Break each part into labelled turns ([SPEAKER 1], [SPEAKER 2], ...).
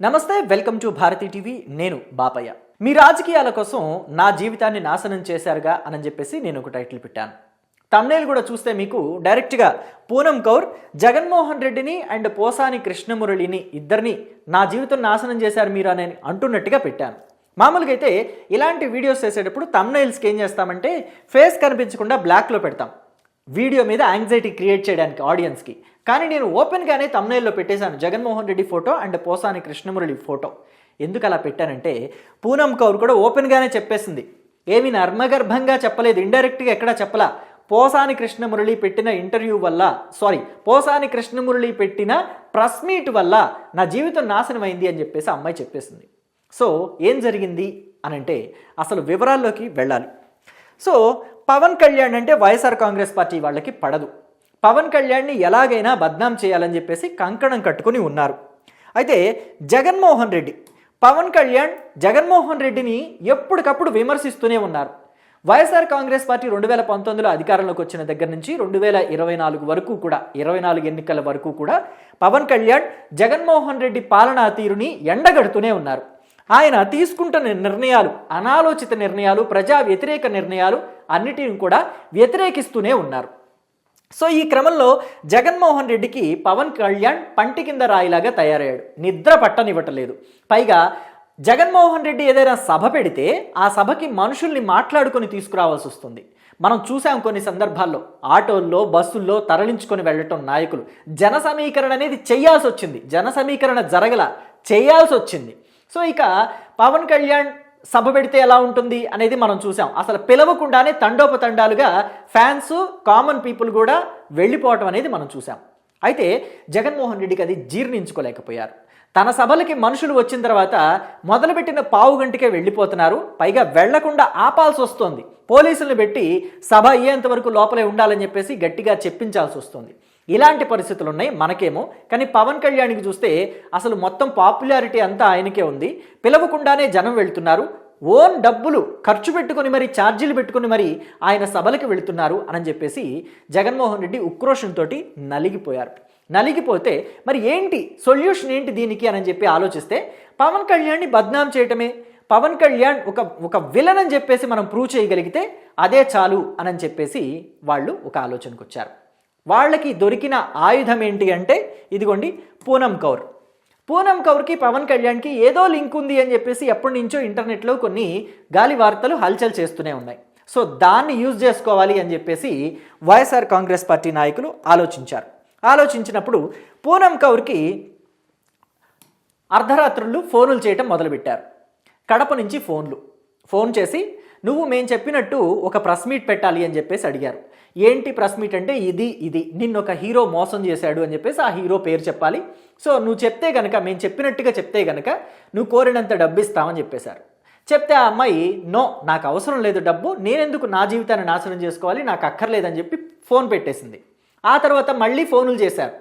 [SPEAKER 1] నమస్తే welcome to Bharati TV. నేను బాపయ్య. మీ రాజకీయాల కోసం నా జీవితాన్ని నాశనం చేశారుగా అని చెప్పేసి నేను ఒక టైటిల్ పెట్టాను. తమ్నేల్ కూడా చూస్తే మీకు డైరెక్ట్గా పూనం కౌర్ జగన్మోహన్ రెడ్డిని అండ్ పోసాని కృష్ణమురళిని ఇద్దరిని నా జీవితం నాశనం చేశారు మీరు అని అంటున్నట్టుగా పెట్టాను. మామూలుగా అయితే ఇలాంటి వీడియోస్ చేసేటప్పుడు తమ్నైల్స్కి ఏం చేస్తామంటే ఫేస్ కనిపించకుండా బ్లాక్లో పెడతాం. వీడియో మీద యాంగ్జైటీ క్రియేట్ చేయడానికి ఆడియన్స్కి కానీ నేను ఓపెన్గానే తమ్నైల్లో పెట్టేశాను. Jaganmohan Reddy photo and Posani Krishnamurali photo. ఎందుకు అలా పెట్టానంటే పూనం కౌర్ కూడా ఓపెన్గానే చెప్పేసింది. ఏమి నర్మగర్భంగా చెప్పలేదు. ఇండైరెక్ట్గా ఎక్కడా చెప్పలా. పోసాని కృష్ణమురళి పెట్టిన ఇంటర్వ్యూ వల్ల సారీ పోసాని కృష్ణమురళి పెట్టిన ప్రెస్ మీట్ వల్ల నా జీవితం నాశనమైంది అని చెప్పేసి అమ్మాయి చెప్పేసింది. సో ఏం జరిగింది? అనంటే అసలు వివరాల్లోకి వెళ్ళాలి. సో పవన్ కళ్యాణ్ అంటే వైఎస్ఆర్ కాంగ్రెస్ పార్టీ వాళ్ళకి పడదు. పవన్ కళ్యాణ్ని ఎలాగైనా బద్నాం చేయాలని చెప్పేసి కంకణం కట్టుకుని ఉన్నారు. అయితే జగన్మోహన్ రెడ్డి పవన్ కళ్యాణ్ జగన్మోహన్ రెడ్డిని ఎప్పటికప్పుడు విమర్శిస్తూనే ఉన్నారు. వైఎస్ఆర్ కాంగ్రెస్ పార్టీ రెండు వేల పంతొమ్మిదిలో అధికారంలోకి వచ్చిన దగ్గర నుంచి రెండు వేల ఇరవై నాలుగు వరకు కూడా ఇరవై నాలుగు ఎన్నికల వరకు కూడా పవన్ కళ్యాణ్ జగన్మోహన్ రెడ్డి పాలనా తీరుని ఎండగడుతూనే ఉన్నారు. ఆయన తీసుకుంటున్న నిర్ణయాలు అనాలోచిత నిర్ణయాలు ప్రజా వ్యతిరేక నిర్ణయాలు అన్నిటిని కూడా వ్యతిరేకిస్తూనే ఉన్నారు. సో ఈ క్రమంలో జగన్మోహన్ రెడ్డికి పవన్ కళ్యాణ్ పంటి కింద రాయిలాగా తయారయ్యాడు. నిద్ర పట్టనివ్వటలేదు. పైగా జగన్మోహన్ రెడ్డి ఏదైనా సభ పెడితే ఆ సభకి మనుషుల్ని మాట్లాడుకొని తీసుకురావాల్సి వస్తుంది. మనం చూసాం కొన్ని సందర్భాల్లో ఆటోల్లో బస్సుల్లో తరలించుకొని వెళ్ళటం నాయకులు. జన సమీకరణ అనేది చేయాల్సి వచ్చింది. జన సమీకరణ జరగల చేయాల్సి వచ్చింది. సో ఇక పవన్ కళ్యాణ్ సభ పెడితే ఎలా ఉంటుంది అనేది మనం చూసాం. అసలు పిలవకుండానే తండోపతండాలుగా ఫ్యాన్స్ కామన్ పీపుల్ కూడా వెళ్ళిపోవటం అనేది మనం చూసాం. అయితే జగన్మోహన్ రెడ్డికి అది జీర్ణించుకోలేకపోయారు. తన సభలకి మనుషులు వచ్చిన తర్వాత మొదలుపెట్టిన పావు గంటకే వెళ్ళిపోతున్నారు. పైగా వెళ్ళకుండా ఆపాల్సి వస్తుంది. పోలీసులను పెట్టి సభ అయ్యేంత వరకు లోపలే ఉండాలని చెప్పేసి గట్టిగా చెప్పించాల్సి వస్తుంది. ఇలాంటి పరిస్థితులు ఉన్నాయి మనకేమో. కానీ పవన్ కళ్యాణ్కి చూస్తే అసలు మొత్తం పాపులారిటీ అంతా ఆయనకే ఉంది. పిలవకుండానే జనం వెళ్తున్నారు. ఓన్ డబ్బులు ఖర్చు పెట్టుకొని మరి ఛార్జీలు పెట్టుకొని మరి ఆయన సభలకు వెళుతున్నారు అని చెప్పేసి జగన్మోహన్ రెడ్డి ఉక్రోషంతో నలిగిపోయారు. నలిగిపోతే మరి ఏంటి సొల్యూషన్ ఏంటి దీనికి అని చెప్పి ఆలోచిస్తే పవన్ కళ్యాణ్ని బద్నాం చేయటమే. పవన్ కళ్యాణ్ ఒక ఒక విలన్ అని చెప్పేసి మనం ప్రూవ్ చేయగలిగితే అదే చాలు అని చెప్పేసి వాళ్ళు ఒక ఆలోచనకు వచ్చారు వాళ్ళకి దొరికిన ఆయుధం ఏంటి అంటే ఇదిగోండి పూనం కౌర్. పూనం కౌర్కి పవన్ కళ్యాణ్కి ఏదో లింక్ ఉంది అని చెప్పేసి ఎప్పటి నుంచో ఇంటర్నెట్లో కొన్ని గాలి వార్తలు హల్చల్ చేస్తూనే ఉన్నాయి. సో దాన్ని యూజ్ చేసుకోవాలి అని చెప్పేసి వైఎస్ఆర్ కాంగ్రెస్ పార్టీ నాయకులు ఆలోచించారు. ఆలోచించినప్పుడు పూనం కౌర్కి అర్ధరాత్రులు ఫోనులు చేయటం మొదలుపెట్టారు. కడప నుంచి ఫోన్లు. ఫోన్ చేసి నువ్వు మేము చెప్పినట్టు ఒక ప్రెస్ మీట్ పెట్టాలి అని చెప్పేసి అడిగారు. ఏంటి ప్రెస్ మీట్ అంటే ఇది ఇది. నిన్ను ఒక హీరో మోసం చేశాడు అని చెప్పేసి ఆ హీరో పేరు చెప్పాలి. సో నువ్వు చెప్తే గనక మేము చెప్పినట్టుగా చెప్తే గనక నువ్వు కోరినంత డబ్బు ఇస్తామని చెప్పేశారు. చెప్తే ఆ అమ్మాయి నో నాకు అవసరం లేదు డబ్బు. నేనెందుకు నా జీవితాన్ని నాశనం చేసుకోవాలి? నాకు అక్కర్లేదని చెప్పి ఫోన్ పెట్టేసింది. ఆ తర్వాత మళ్ళీ ఫోనులు చేశారు.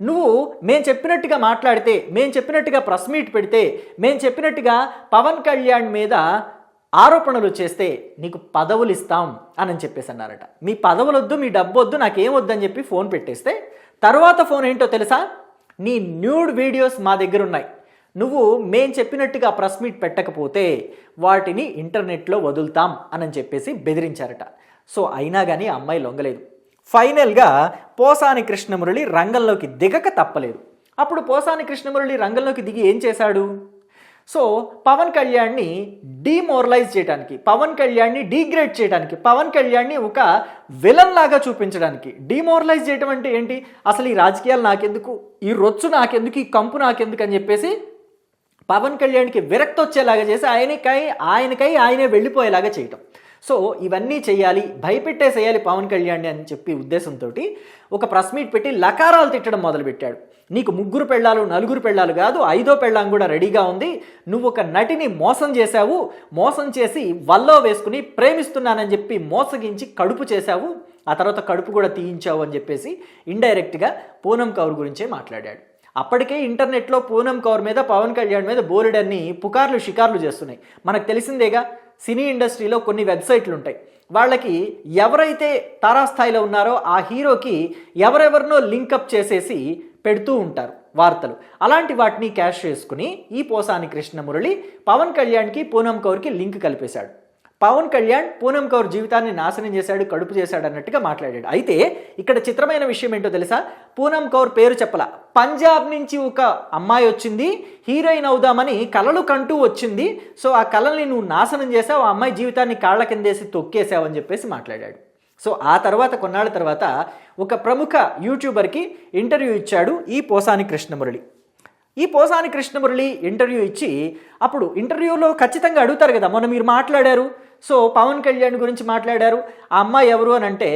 [SPEAKER 1] నువ్వు మేము చెప్పినట్టుగా మాట్లాడితే మేము చెప్పినట్టుగా ప్రెస్ మీట్ పెడితే మేము చెప్పినట్టుగా పవన్ కళ్యాణ్ మీద ఆరోపణలు చేస్తే నీకు పదవులు ఇస్తాం అని చెప్పేసి అన్నారట మీ పదవులు వద్దు మీ డబ్బు వద్దు నాకేం వద్దని చెప్పి ఫోన్ పెట్టేస్తే తర్వాత ఫోన్ ఏంటో తెలుసా? నీ న్యూడ్ వీడియోస్ మా దగ్గర ఉన్నాయి నువ్వు మేం చెప్పినట్టుగా ప్రెస్ మీట్ పెట్టకపోతే వాటిని ఇంటర్నెట్లో వదులుతాం అని చెప్పేసి బెదిరించారట. సో అయినా కానీ అమ్మాయి లొంగలేదు. ఫైనల్గా పోసాని కృష్ణమురళి రంగంలోకి దిగక తప్పలేదు. అప్పుడు పోసాని కృష్ణమురళి రంగంలోకి దిగి ఏం చేశాడు? సో పవన్ కళ్యాణ్ని డీమోరలైజ్ చేయడానికి పవన్ కళ్యాణ్ని డీగ్రేడ్ చేయడానికి పవన్ కళ్యాణ్ని ఒక విలన్ లాగా చూపించడానికి డీమోరలైజ్ చేయడం అంటే ఏంటి? అసలు ఈ రాజకీయాలు నాకెందుకు? ఈ రొచ్చు నాకెందుకు? ఈ కంపు నాకెందుకు అని చెప్పేసి పవన్ కళ్యాణ్కి విరక్తి వచ్చేలాగా చేసి ఆయనకై ఆయనకై ఆయనే వెళ్ళిపోయేలాగా చేయటం. సో ఇవన్నీ చేయాలి భయపెట్టేసేయాలి పవన్ కళ్యాణ్ అని చెప్పి ఉద్దేశంతో ఒక ప్రెస్ మీట్ పెట్టి లకారాలు తిట్టడం మొదలుపెట్టాడు. నీకు ముగ్గురు పెళ్ళాలు నలుగురు పెళ్ళాలు కాదు ఐదో పెళ్ళాం కూడా రెడీగా ఉంది. నువ్వు ఒక నటిని మోసం చేశావు మోసం చేసి వల్లో వేసుకుని ప్రేమిస్తున్నానని చెప్పి మోసగించి కడుపు చేశావు ఆ తర్వాత కడుపు కూడా తీయించావు అని చెప్పేసి ఇండైరెక్ట్గా పూనం కౌర్ గురించే మాట్లాడాడు. అప్పటికే ఇంటర్నెట్లో పూనం కౌర్ మీద పవన్ కళ్యాణ్ మీద బోలెడన్ని పుకార్లు షికార్లు చేస్తున్నాయి. మనకు తెలిసిందేగా సినీ ఇండస్ట్రీలో కొన్ని వెబ్సైట్లు ఉంటాయి. వాళ్ళకి ఎవరైతే తారాస్థాయిలో ఉన్నారో ఆ హీరోకి ఎవరెవరినో లింకప్ చేసేసి పెడుతూ ఉంటారు వార్తలు. అలాంటి వాటిని క్యాష్ చేసుకుని ఈ పోసాని కృష్ణమురళి పవన్ కళ్యాణ్కి పూనం కౌర్కి లింక్ కలిపేశాడు. పవన్ కళ్యాణ్ పూనం కౌర్ జీవితాన్ని నాశనం చేశాడు కడుపు చేశాడు అన్నట్టుగా మాట్లాడాడు. అయితే ఇక్కడ చిత్రమైన విషయం ఏంటో తెలుసా? పూనం కౌర్ పేరు చెప్పల. పంజాబ్ నుంచి ఒక అమ్మాయి వచ్చింది హీరోయిన్ అవుదామని కలలు కంటూ వచ్చింది. సో ఆ కళల్ని నువ్వు నాశనం చేసావు ఆ అమ్మాయి జీవితాన్ని కాళ్ళ కిందేసి తొక్కేసావు అని చెప్పేసి మాట్లాడాడు. సో ఆ తర్వాత కొన్నాళ్ళ తర్వాత ఒక ప్రముఖ యూట్యూబర్కి ఇంటర్వ్యూ ఇచ్చాడు ఈ పోసాని కృష్ణమురళి. ఈ పోసాని కృష్ణమురళి ఇంటర్వ్యూ ఇచ్చి అప్పుడు ఇంటర్వ్యూలో ఖచ్చితంగా అడుగుతారు కదా మొన్న మీరు మాట్లాడారు. సో పవన్ కళ్యాణ్ గురించి మాట్లాడారు. ఆ అమ్మాయి ఎవరు అని అంటే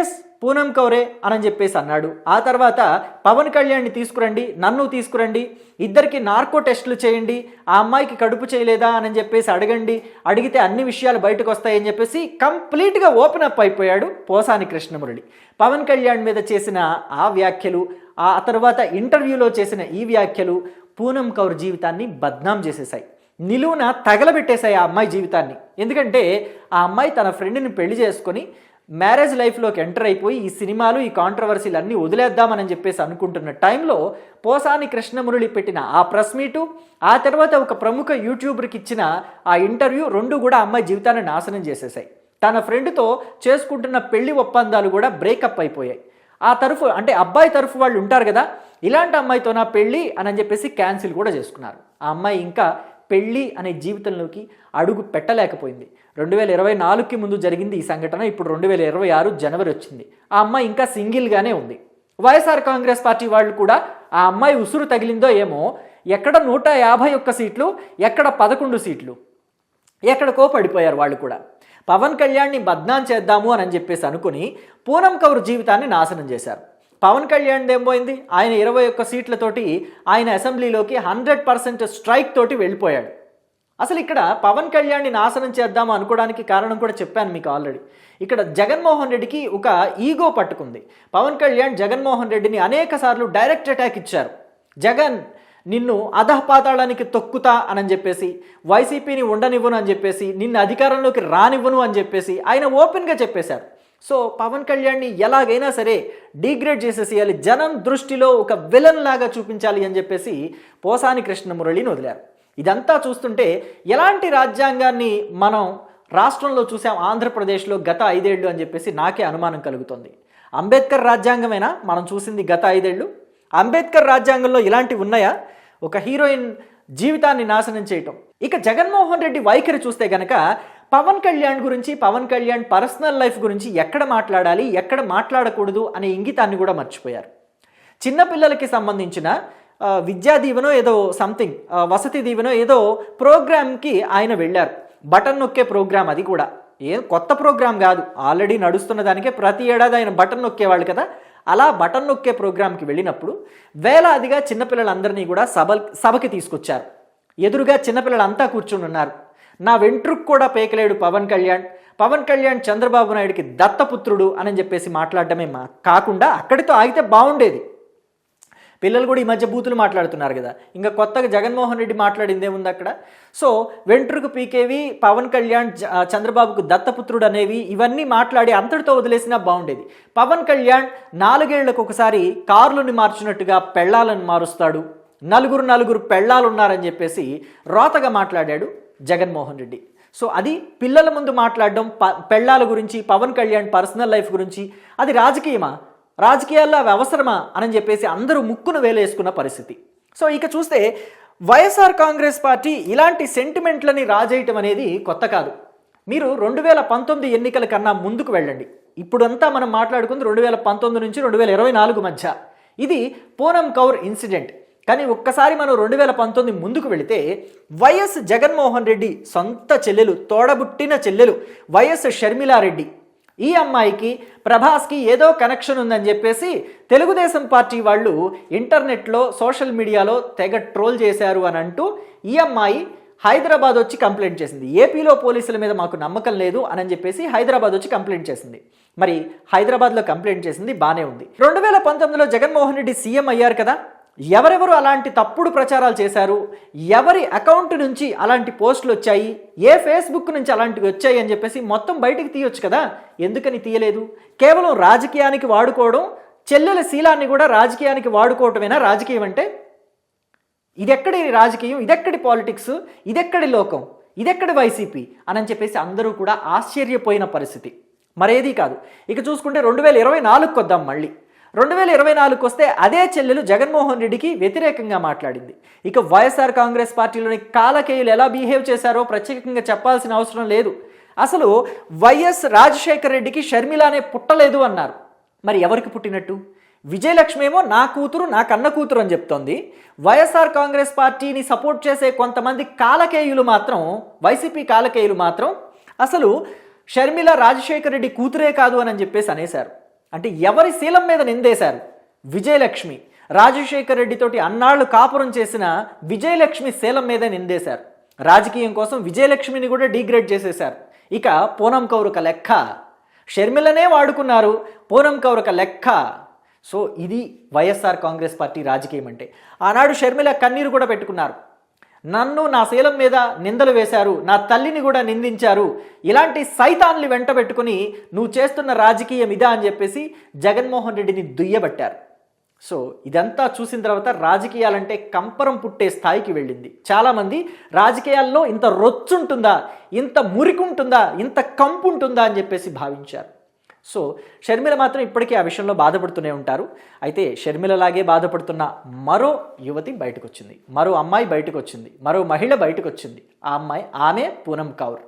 [SPEAKER 1] ఎస్ పూనం కౌరే అని చెప్పేసి అన్నాడు. ఆ తర్వాత పవన్ కళ్యాణ్ని తీసుకురండి నన్ను తీసుకురండి ఇద్దరికి నార్కో టెస్టులు చేయండి ఆ అమ్మాయికి కడుపు చేయలేదా అని చెప్పేసి అడగండి. అడిగితే అన్ని విషయాలు బయటకు వస్తాయని చెప్పేసి కంప్లీట్గా ఓపెన్ అప్ అయిపోయాడు పోసాని కృష్ణమురళి. పవన్ కళ్యాణ్ మీద చేసిన ఆ వ్యాఖ్యలు ఆ తర్వాత ఇంటర్వ్యూలో చేసిన ఈ వ్యాఖ్యలు పూనం కౌర్ జీవితాన్ని బద్నాం చేసేసాయి నిలువున తగలబెట్టేశాయి ఆ అమ్మాయి జీవితాన్ని. ఎందుకంటే ఆ అమ్మాయి తన ఫ్రెండ్ని పెళ్ళి చేసుకొని మ్యారేజ్ లైఫ్లోకి ఎంటర్ అయిపోయి ఈ సినిమాలు ఈ కాంట్రవర్సీలు అన్నీ వదిలేద్దామని చెప్పేసి అనుకుంటున్న టైంలో పోసాని కృష్ణమురళి పెట్టిన ఆ ప్రెస్ మీటు ఆ తర్వాత ఒక ప్రముఖ యూట్యూబర్కి ఇచ్చిన ఆ ఇంటర్వ్యూ రెండు కూడా అమ్మాయి జీవితాన్ని నాశనం చేసేసాయి. తన ఫ్రెండ్తో చేసుకుంటున్న పెళ్ళి ఒప్పందాలు కూడా బ్రేకప్ అయిపోయాయి. ఆ తరఫు అంటే అబ్బాయి తరఫు వాళ్ళు ఉంటారు కదా ఇలాంటి అమ్మాయితో నా పెళ్ళి అని చెప్పేసి క్యాన్సిల్ కూడా చేసుకున్నారు. ఆ అమ్మాయి ఇంకా పెళ్ళి అనే జీవితంలోకి అడుగు పెట్టలేకపోయింది. రెండు వేల ఇరవై నాలుగుకి ముందు జరిగింది ఈ సంఘటన ఇప్పుడు రెండు వేల ఇరవై ఆరు జనవరి వచ్చింది. ఆ అమ్మాయి ఇంకా సింగిల్గానే ఉంది. వైఎస్ఆర్ కాంగ్రెస్ పార్టీ వాళ్ళు కూడా ఆ అమ్మాయి ఉసురు తగిలిందో ఏమో ఎక్కడ నూట యాభై ఒక్క సీట్లు ఎక్కడ పదకొండు సీట్లు ఎక్కడికో పడిపోయారు వాళ్ళు కూడా. పవన్ కళ్యాణ్ని బద్నాం చేద్దాము అని చెప్పేసి అనుకుని పూనం కౌర్ జీవితాన్ని నాశనం చేశారు. పవన్ కళ్యాణ్ ఏమైంది? ఆయన ఇరవై ఒక్క సీట్లతోటి ఆయన అసెంబ్లీలోకి హండ్రెడ్ పర్సెంట్ స్ట్రైక్ తోటి వెళ్ళిపోయాడు. అసలు ఇక్కడ పవన్ కళ్యాణ్ని నాశనం చేద్దాము అనుకోవడానికి కారణం కూడా చెప్పాను మీకు ఆల్రెడీ. ఇక్కడ జగన్మోహన్ రెడ్డికి ఒక ఈగో పట్టుకుంది. పవన్ కళ్యాణ్ జగన్మోహన్ రెడ్డిని అనేక సార్లు డైరెక్ట్ అటాక్ ఇచ్చారు. జగన్ నిన్ను అధపాతాళానికి తొక్కుతా అని చెప్పేసి వైసీపీని ఉండనివ్వను అని చెప్పేసి నిన్ను అధికారంలోకి రానివ్వను అని చెప్పేసి ఆయన ఓపెన్గా చెప్పేశారు. సో పవన్ కళ్యాణ్ని ఎలాగైనా సరే డీగ్రేడ్ చేసేసేయాలి. జనం దృష్టిలో ఒక విలన్ లాగా చూపించాలి అని చెప్పేసి పోసాని కృష్ణమురళిని వదిలారు. ఇదంతా చూస్తుంటే ఎలాంటి రాజ్యాంగాన్ని మనం రాష్ట్రంలో చూసాం ఆంధ్రప్రదేశ్లో గత ఐదేళ్ళు అని చెప్పేసి నాకే అనుమానం కలుగుతుంది. అంబేద్కర్ రాజ్యాంగమేనా? మనం చూసింది గత ఐదేళ్ళు. అంబేద్కర్ రాజ్యాంగంలో ఇలాంటివి ఉన్నాయా? ఒక హీరోయిన్ జీవితాన్ని నాశనం చేయటం. ఇక జగన్మోహన్ రెడ్డి వైఖరి చూస్తే గనక పవన్ కళ్యాణ్ గురించి పవన్ కళ్యాణ్ పర్సనల్ లైఫ్ గురించి ఎక్కడ మాట్లాడాలి ఎక్కడ మాట్లాడకూడదు అనే ఇంగితాన్ని కూడా మర్చిపోయారు. చిన్నపిల్లలకి సంబంధించిన విద్యా దీవెనో ఏదో సంథింగ్ వసతి దీవెనో ఏదో ప్రోగ్రామ్కి ఆయన వెళ్ళారు. బటన్ నొక్కే ప్రోగ్రామ్ అది కూడా. ఏం కొత్త ప్రోగ్రామ్ కాదు. ఆల్రెడీ నడుస్తున్న దానికే ప్రతి ఏడాది ఆయన బటన్ నొక్కేవాళ్ళు కదా. అలా బటన్ నొక్కే ప్రోగ్రామ్కి వెళ్ళినప్పుడు వేలాదిగా చిన్నపిల్లలందరినీ కూడా సభ సభకి తీసుకొచ్చారు. ఎదురుగా చిన్నపిల్లలంతా కూర్చుని ఉన్నారు. నా వెంట్రుకు కూడా పేకలేడు పవన్ కళ్యాణ్. పవన్ కళ్యాణ్ చంద్రబాబు నాయుడికి దత్తపుత్రుడు అని చెప్పేసి మాట్లాడడమే మా కాకుండా అక్కడితో ఆగితే బాగుండేది. పిల్లలు కూడా ఈ మధ్య బూతులు మాట్లాడుతున్నారు కదా. ఇంకా కొత్తగా జగన్మోహన్ రెడ్డి మాట్లాడింది ఏముంది అక్కడ? సో వెంట్రుకు పీకేవి పవన్ కళ్యాణ్ చంద్రబాబుకు దత్తపుత్రుడు అనేవి ఇవన్నీ మాట్లాడి అంతటితో వదిలేసినా బాగుండేది. పవన్ కళ్యాణ్ నాలుగేళ్ళకు ఒకసారి కార్లుని మార్చినట్టుగా పెళ్ళాలను మారుస్తాడు. నలుగురు నలుగురు పెళ్ళాలున్నారని చెప్పేసి రోతగా మాట్లాడాడు. జగన్మోహన్ రెడ్డి. సో అది పిల్లల ముందు మాట్లాడడం ప పెళ్ళాల గురించి పవన్ కళ్యాణ్ పర్సనల్ లైఫ్ గురించి అది రాజకీయమా? రాజకీయాల్లో అవి అవసరమా? అని చెప్పేసి అందరూ ముక్కును వేలేసుకున్న పరిస్థితి. సో ఇక చూస్తే వైఎస్ఆర్ కాంగ్రెస్ పార్టీ ఇలాంటి సెంటిమెంట్లని రాజేయటం అనేది కొత్త కాదు. మీరు రెండు వేల పంతొమ్మిది ఎన్నికల కన్నా ముందుకు వెళ్ళండి. ఇప్పుడంతా మనం మాట్లాడుకుంది రెండు వేల పంతొమ్మిది నుంచి రెండు వేల ఇరవై నాలుగు మధ్య. ఇది పూనం కౌర్ ఇన్సిడెంట్. కానీ ఒక్కసారి మనం రెండు వేల పంతొమ్మిది ముందుకు వెళితే వైఎస్ జగన్మోహన్ రెడ్డి సొంత చెల్లెలు తోడబుట్టిన చెల్లెలు వైఎస్ షర్మిలారెడ్డి ఈ అమ్మాయికి ప్రభాస్కి ఏదో కనెక్షన్ ఉందని చెప్పేసి తెలుగుదేశం పార్టీ వాళ్ళు ఇంటర్నెట్లో సోషల్ మీడియాలో తెగ ట్రోల్ చేశారు అని అంటూ ఈ అమ్మాయి హైదరాబాద్ వచ్చి కంప్లైంట్ చేసింది. ఏపీలో పోలీసుల మీద మాకు నమ్మకం లేదు అని చెప్పేసి హైదరాబాద్ వచ్చి కంప్లైంట్ చేసింది. మరి హైదరాబాద్లో కంప్లైంట్ చేసింది బాగానే ఉంది. రెండు వేల పంతొమ్మిదిలో జగన్మోహన్ రెడ్డి సీఎం అయ్యారు కదా? ఎవరెవరు అలాంటి తప్పుడు ప్రచారాలు చేశారు? ఎవరి అకౌంట్ నుంచి అలాంటి పోస్టులు వచ్చాయి? ఏ ఫేస్బుక్ నుంచి అలాంటివి వచ్చాయి అని చెప్పేసి మొత్తం బయటికి తీయొచ్చు కదా? ఎందుకని తీయలేదు? కేవలం రాజకీయానికి వాడుకోవడం చెల్లెల శీలాన్ని కూడా రాజకీయానికి వాడుకోవటమేనా రాజకీయం అంటే? ఇదెక్కడి రాజకీయం? ఇదెక్కడి పాలిటిక్స్? ఇదెక్కడి లోకం? ఇదెక్కడి వైసీపీ? అని చెప్పేసి అందరూ కూడా ఆశ్చర్యపోయిన పరిస్థితి. మరేది కాదు. ఇక చూసుకుంటే రెండు వేల ఇరవై నాలుగుకి వద్దాం మళ్ళీ. రెండు వేల ఇరవై నాలుగుకి వస్తే అదే చెల్లెలు జగన్మోహన్ రెడ్డికి వ్యతిరేకంగా మాట్లాడింది. ఇక వైఎస్ఆర్ కాంగ్రెస్ పార్టీలోని కాలకేయులు ఎలా బిహేవ్ చేశారో ప్రత్యేకంగా చెప్పాల్సిన అవసరం లేదు. అసలు వైఎస్ రాజశేఖర రెడ్డికి షర్మిలానే పుట్టలేదు అన్నారు. మరి ఎవరికి పుట్టినట్టు? విజయలక్ష్మి ఏమో నా కూతురు నా కన్న కూతురు అని చెప్తోంది. వైఎస్ఆర్ కాంగ్రెస్ పార్టీని సపోర్ట్ చేసే కొంతమంది కాలకేయులు మాత్రం వైసీపీ కాలకేయులు మాత్రం అసలు షర్మిల రాజశేఖర రెడ్డి కూతురే కాదు అని చెప్పేసి అనేశారు. అంటే ఎవరి శీలం మీద నిందేశారు? విజయలక్ష్మి. రాజశేఖర్ రెడ్డితోటి అన్నాళ్ళు కాపురం చేసిన విజయలక్ష్మి శీలం మీద నిందేశారు. రాజకీయం కోసం విజయలక్ష్మిని కూడా డిగ్రేడ్ చేసేశారు. ఇక పూనం కౌరుక లెక్క. షర్మిలనే వాడుకున్నారు. పూనం కౌరుక లెక్క. సో ఇది వైఎస్ఆర్ కాంగ్రెస్ పార్టీ రాజకీయం అంటే ఆనాడు షర్మిల కన్నీరు కూడా పెట్టుకున్నారు. నన్ను నా శీలం మీద నిందలు వేశారు నా తల్లిని కూడా నిందించారు. ఇలాంటి సైతాన్లు వెంట పెట్టుకుని నువ్వు చేస్తున్న రాజకీయం ఇదా అని చెప్పేసి జగన్మోహన్ రెడ్డిని దుయ్యబట్టారు. సో ఇదంతా చూసిన తర్వాత రాజకీయాలంటే కంపరం పుట్టే స్థాయికి వెళ్ళింది. చాలామంది రాజకీయాల్లో ఇంత రొచ్చుంటుందా ఇంత మురికి ఉంటుందా ఇంత కంపు ఉంటుందా అని చెప్పేసి భావించారు. సో షర్మిల మాత్రం ఇప్పటికీ ఆ విషయంలో బాధపడుతూనే ఉంటారు. అయితే షర్మిలలాగే బాధపడుతున్న మరో యువతి బయటకు వచ్చింది మరో అమ్మాయి బయటకు వచ్చింది మరో మహిళ బయటకు వచ్చింది ఆ అమ్మాయి ఆమె పూనం కౌర్.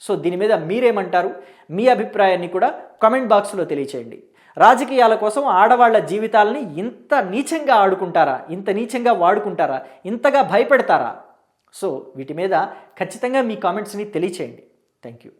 [SPEAKER 1] సో దీని మీద మీరేమంటారు? మీ అభిప్రాయాన్ని కూడా కామెంట్ బాక్స్లో తెలియచేయండి. రాజకీయాల కోసం ఆడవాళ్ళ జీవితాలని ఇంత నీచంగా ఆడుకుంటారా? ఇంత నీచంగా వాడుకుంటారా? ఇంతగా భయపెడతారా? సో వీటి మీద ఖచ్చితంగా మీ కామెంట్స్ని తెలియచేయండి. Thank you.